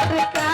இருக்கா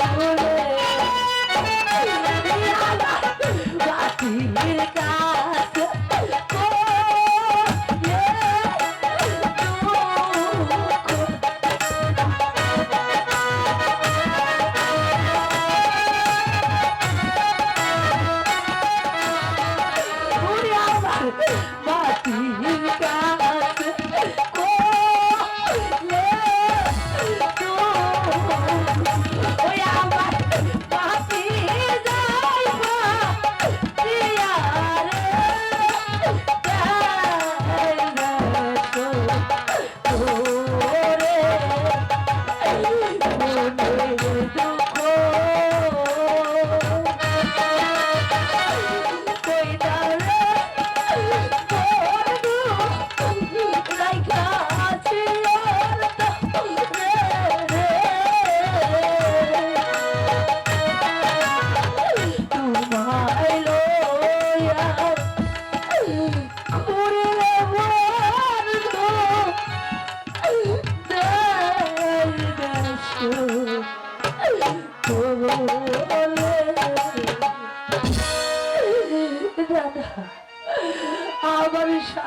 আমার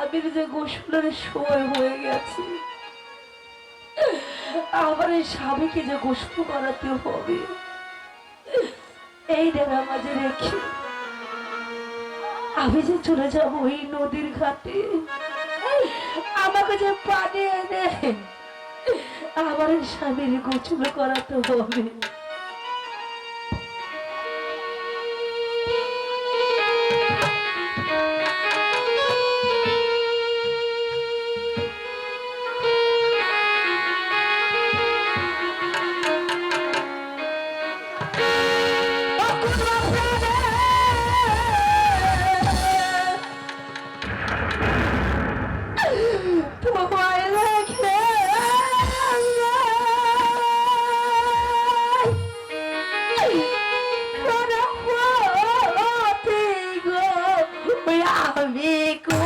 স্বামীর যে গোসলের সময় হয়ে গেছে, আমার এই স্বামীকে যে গোসল করাতে হবে, এই ডেরা মাঝে রেখে আমি যে চলে যাব ওই নদীর ঘাটে, আমাকে যে পানি এনে আমার এই স্বামীর গোসল করাতে হবে। Take.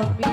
হবে